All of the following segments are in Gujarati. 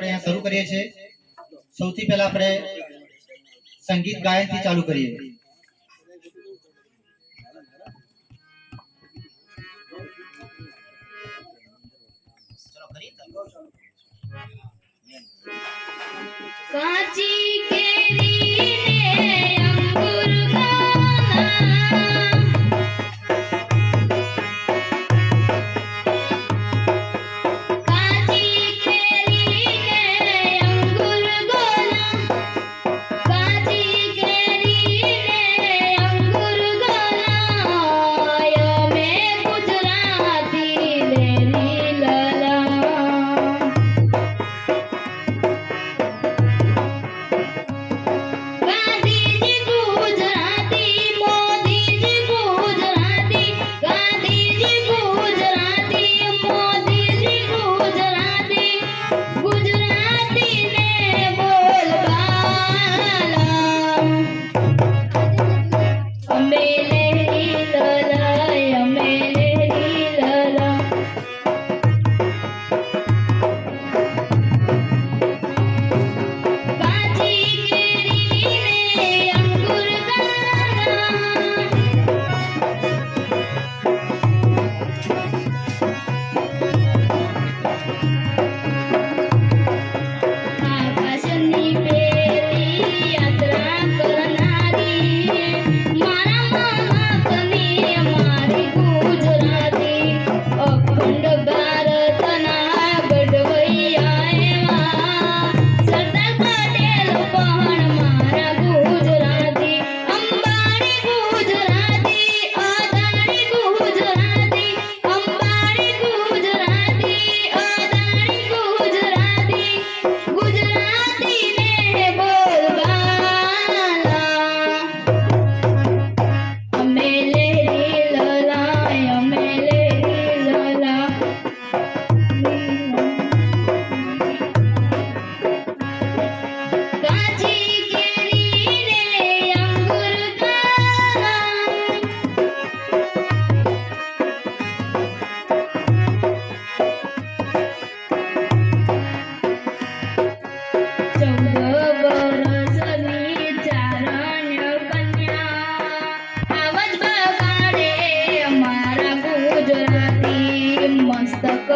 अरे शुरू करिए छे સૌથી પહેલા આપણે સંગીત ગાયન થી ચાલુ કરીએ ચાલો કરી દર્શકો કાચી કે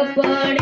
கப்போட